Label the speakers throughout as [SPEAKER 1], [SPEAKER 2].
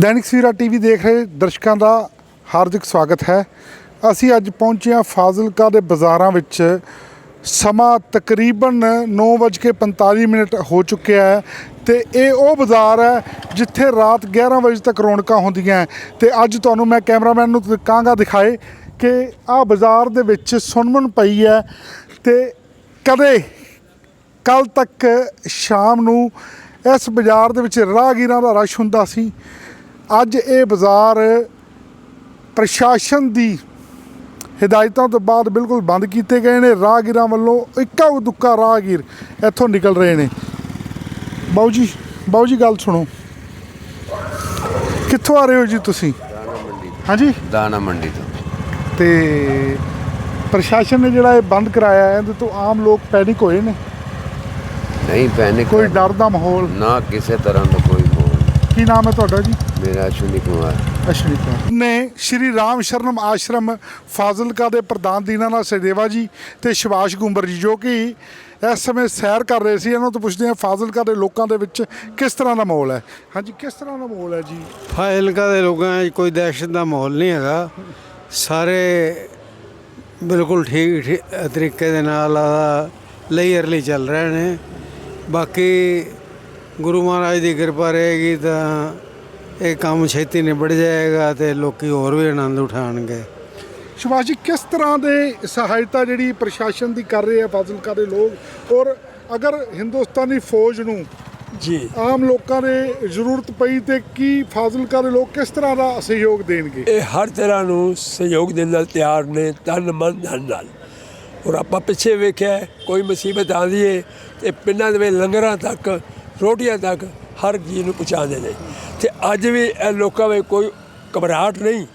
[SPEAKER 1] ਦੈਨਿਕ Savera TV ਦੇਖ ਰਹੇ ਦਰਸ਼ਕਾਂ ਦਾ ਹਾਰਦਿਕ ਸਵਾਗਤ ਹੈ। ਅਸੀਂ ਅੱਜ ਪਹੁੰਚੇ ਹਾਂ ਫਾਜ਼ਿਲਕਾ ਦੇ ਬਾਜ਼ਾਰਾਂ ਵਿੱਚ। ਸਮਾਂ ਤਕਰੀਬਨ 9:45 ਮਿੰਟ ਹੋ ਚੁੱਕਿਆ ਹੈ ਤੇ ਇਹ ਉਹ ਬਾਜ਼ਾਰ ਹੈ ਜਿੱਥੇ ਰਾਤ 11 ਵਜੇ ਤੱਕ ਰੌਣਕਾਂ ਹੁੰਦੀਆਂ ਹੈ। ਤੇ ਅੱਜ ਤੁਹਾਨੂੰ ਮੈਂ ਕੈਮਰਾਮੈਨ ਨੂੰ ਕਹਾਂਗਾ ਦਿਖਾਏ ਕਿ ਆਹ ਬਾਜ਼ਾਰ ਦੇ ਵਿੱਚ ਸੁਨਮਨ ਪਈ ਹੈ ਤੇ ਕਦੇ ਕੱਲ ਤੱਕ ਸ਼ਾਮ ਨੂੰ ਇਸ ਬਾਜ਼ਾਰ ਦੇ ਵਿੱਚ ਰਾਹਗੀਰਾਂ ਦਾ ਰਸ਼ ਹੁੰਦਾ ਸੀ। ਅੱਜ ਇਹ ਬਾਜ਼ਾਰ ਪ੍ਰਸ਼ਾਸਨ ਦੀ ਹਦਾਇਤਾਂ ਤੋਂ ਬਾਅਦ ਬਿਲਕੁਲ ਬੰਦ ਕੀਤੇ ਗਏ ਨੇ। ਰਾਹਗੀਰਾਂ ਵੱਲੋਂ ਇੱਕਾ ਦੁੱਕਾ ਰਾਹਗੀਰ ਇੱਥੋਂ ਨਿਕਲ ਰਹੇ ਨੇ। ਬਾਊ ਜੀ ਬਾਊ ਜੀ ਗੱਲ ਸੁਣੋ। ਕਿੱਥੋਂ ਆ ਰਹੇ ਹੋ ਜੀ ਤੁਸੀਂ?
[SPEAKER 2] ਦਾਣਾ ਮੰਡੀ
[SPEAKER 1] ਹਾਂਜੀ?
[SPEAKER 2] ਦਾਣਾ ਮੰਡੀ ਤੋਂ।
[SPEAKER 1] ਤੇ ਪ੍ਰਸ਼ਾਸਨ ਨੇ ਜਿਹੜਾ ਇਹ ਬੰਦ ਕਰਾਇਆ ਹੈ ਇਹਦੇ ਤੋਂ ਆਮ ਲੋਕ ਪੈਨਿਕ ਹੋਏ ਨੇ।
[SPEAKER 2] ਨਹੀਂ ਪੈਨਿਕ
[SPEAKER 1] ਕੋਈ ਡਰ ਦਾ ਮਾਹੌਲ?
[SPEAKER 2] ਨਾ ਕਿਸੇ ਤਰ੍ਹਾਂ ਦਾ ਕੋਈ
[SPEAKER 1] ਕੀ ਨਾਮ ਹੈ ਤੁਹਾਡਾ ਜੀ?
[SPEAKER 2] ਮੇਰਾ ਅਸ਼ਵਨੀ ਕੁਮਾਰ।
[SPEAKER 1] ਅਸ਼ਵਨੀ ਕੁਮਾਰ। ਨੇ ਸ਼੍ਰੀ ਰਾਮ ਸ਼ਰਨਮ ਆਸ਼ਰਮ ਫਾਜ਼ਿਲਕਾ ਦੇ ਪ੍ਰਧਾਨ ਦੀਨਾਨਾਥ ਸਚਦੇਵਾ ਜੀ ਤੇ ਸ਼ਿਵਾਸ਼ ਗੁੰਬਰ ਜੀ ਜੋ ਕਿ ਇਸ ਸਮੇਂ ਸੈਰ ਕਰ ਰਹੇ ਸੀ। ਇਹਨਾਂ ਤੋਂ ਪੁੱਛਦੇ ਹਾਂ ਫਾਜ਼ਿਲਕਾ ਦੇ ਲੋਕਾਂ ਦੇ ਵਿੱਚ ਕਿਸ ਤਰ੍ਹਾਂ ਦਾ ਮਾਹੌਲ ਹੈ? ਹਾਂਜੀ ਕਿਸ ਤਰ੍ਹਾਂ ਦਾ ਮਾਹੌਲ ਹੈ ਜੀ?
[SPEAKER 3] ਫਾਜ਼ਿਲਕਾ ਦੇ ਲੋਕਾਂ 'ਚ ਕੋਈ ਦਹਿਸ਼ਤ ਦਾ ਮਾਹੌਲ ਨਹੀਂ ਹੈਗਾ। ਸਾਰੇ ਬਿਲਕੁਲ ਠੀਕ ਠੀਕ ਤਰੀਕੇ ਦੇ ਨਾਲ ਲੇਅਰਲੀ ਚੱਲ ਰਹੇ ਨੇ। ਬਾਕੀ ਗੁਰੂ ਮਹਾਰਾਜ ਦੀ ਕਿਰਪਾ ਰਹੇਗੀ ਤਾਂ ਇਹ ਕੰਮ ਛੇਤੀ ਨਿਬੜ ਜਾਏਗਾ ਤੇ ਲੋਕੀ ਹੋਰ ਵੀ ਆਨੰਦ ਉਠਾਣਗੇ
[SPEAKER 1] ਜੀ ਕਿਸ ਤਰ੍ਹਾਂ ਦੇ ਸਹਾਇਤਾ ਜਿਹੜੀ ਪ੍ਰਸ਼ਾਸਨ ਦੀ ਕਰ ਰਹੇ ਆ ਫਾਜ਼ਿਲਕਾ ਦੇ ਲੋਕ? ਔਰ ਅਗਰ ਹਿੰਦੁਸਤਾਨੀ ਫੌਜ ਨੂੰ
[SPEAKER 4] ਜੀ।
[SPEAKER 1] ਆਮ ਲੋਕਾਂ ਦੇ ਜ਼ਰੂਰਤ ਪਈ ਤੇ ਕੀ ਫਾਜ਼ਿਲਕਾ ਦੇ ਲੋਕ ਕਿਸ ਤਰ੍ਹਾਂ ਦਾ ਸਹਿਯੋਗ ਦੇਣਗੇ?
[SPEAKER 4] ਇਹ ਹਰ ਤਰ੍ਹਾਂ ਨੂੰ ਸਹਿਯੋਗ ਦੇਣ ਨਾਲ ਤਿਆਰ ਨੇ ਤਨ ਮਨ ਧਨ ਨਾਲ। ਔਰ ਆਪਾਂ ਪਿੱਛੇ ਵੇਖਿਆ ਕੋਈ ਮੁਸੀਬਤ ਆਉਂਦੀ ਏ ਤੇ ਪਿੰਡਾਂ ਦੇ ਵਿੱਚ ਲੰਗਰਾਂ ਤੱਕ ਰੋਟੀਆਂ ਤੱਕ ਹਰ ਚੀਜ਼ ਨੂੰ ਪਹੁੰਚਾਉਂਦੇ ਨੇ ਤੇ ਅੱਜ ਵੀ ਇਹ ਲੋਕਾਂ ਵਿੱਚ ਕੋਈ ਘਬਰਾਹਟ ਨਹੀਂ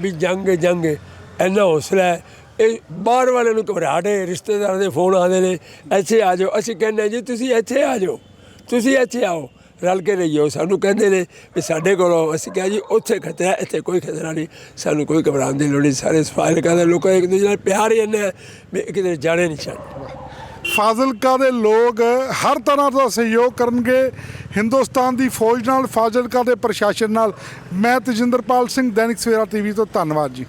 [SPEAKER 4] ਵੀ ਜੰਗ ਜੰਗ ਇੰਨਾ ਹੌਸਲਾ ਹੈ। ਇਹ ਬਾਹਰ ਵਾਲੇ ਨੂੰ ਘਬਰਾਹਟ ਹੈ ਰਿਸ਼ਤੇਦਾਰਾਂ ਦੇ ਫੋਨ ਆਉਂਦੇ ਨੇ, ਇੱਥੇ ਆ ਜਾਓ। ਅਸੀਂ ਕਹਿੰਦੇ ਜੀ, ਤੁਸੀਂ ਇੱਥੇ ਆ ਜਾਓ। ਤੁਸੀਂ ਇੱਥੇ ਆਓ। ਰਲ ਕੇ ਰਹੀਓ। ਸਾਨੂੰ ਕਹਿੰਦੇ ਨੇ ਵੀ ਸਾਡੇ ਕੋਲੋਂ ਅਸੀਂ ਕਿਹਾ ਜੀ, ਉੱਥੇ ਖਤਰਾ, ਇੱਥੇ ਕੋਈ ਖਤਰਾ ਨਹੀਂ। ਸਾਨੂੰ ਕੋਈ ਘਬਰਾਉਣ ਦੀ ਲੋੜ ਨਹੀਂ। ਸਾਰੇ ਸਫਾਇਲ ਕਰਦੇ ਲੋਕਾਂ ਇੱਕ ਦੂਜੇ ਨਾਲ ਪਿਆਰ ਹੀ ਇੰਨਾ ਹੈ ਵੀ ਕਿਤੇ ਜਾਣੇ ਨਹੀਂ ਚਾਹੁੰਦੇ
[SPEAKER 1] ਫਾਜ਼ਿਲਕਾ ਦੇ ਲੋਕ ਹਰ ਤਰ੍ਹਾਂ ਦਾ ਸਹਿਯੋਗ ਕਰਨਗੇ। ਹਿੰਦੁਸਤਾਨ ਦੀ ਫੌਜ ਨਾਲ, ਫਾਜ਼ਿਲਕਾ ਦੇ ਪ੍ਰਸ਼ਾਸਨ ਨਾਲ। ਮੈਂ ਤਜਿੰਦਰਪਾਲ ਸਿੰਘ, ਦੈਨਿਕ ਸਵੇਰਾ ਟੀਵੀ ਤੋਂ ਧੰਨਵਾਦ ਜੀ।